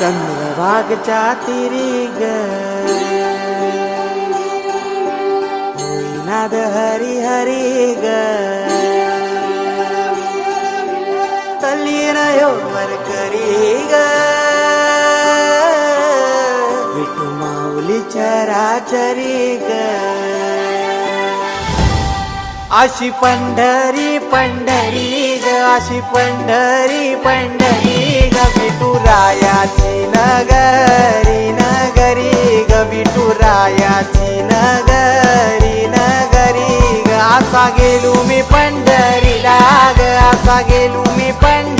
चंद्रभागच्या तिरी ग होईनाद हरी हरी ग तल्लीन वर करी ग माऊली चराचरी ग. अशी पंढरी पंढरी ग. अशी पंढरी पंढरी ग. विठुरायाची नगरी नगरी ग. विठुरायाची नगरी नगरी ग. असा गेलो मी पंढरीला ग. असा गेलो मी पंढरी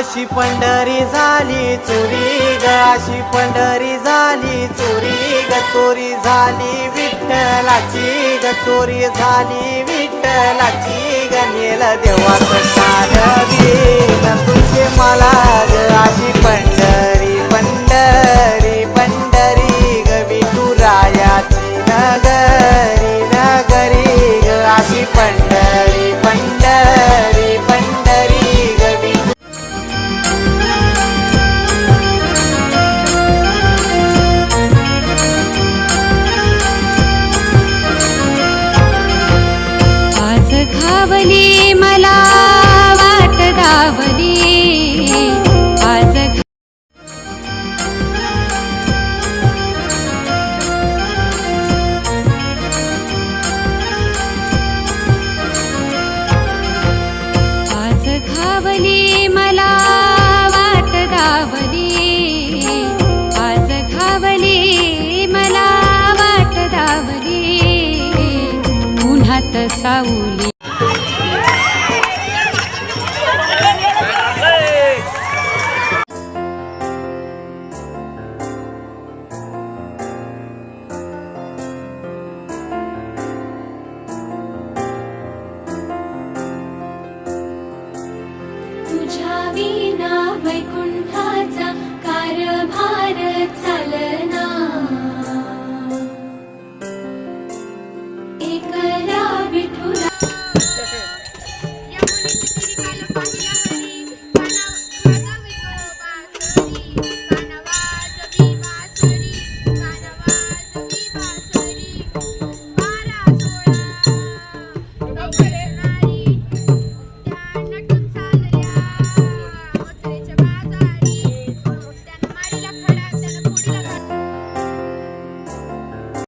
अशी पंढरी झाली चोरी ग अशी पंढरी झाली चोरी ग चोरी झाली विठ्ठलाची ग चोरी झाली विठ्ठलाची ग नेल देवाचं साधवी तुझे मला ग उन्हात सावली तुझ्या विना वैकुंठाचा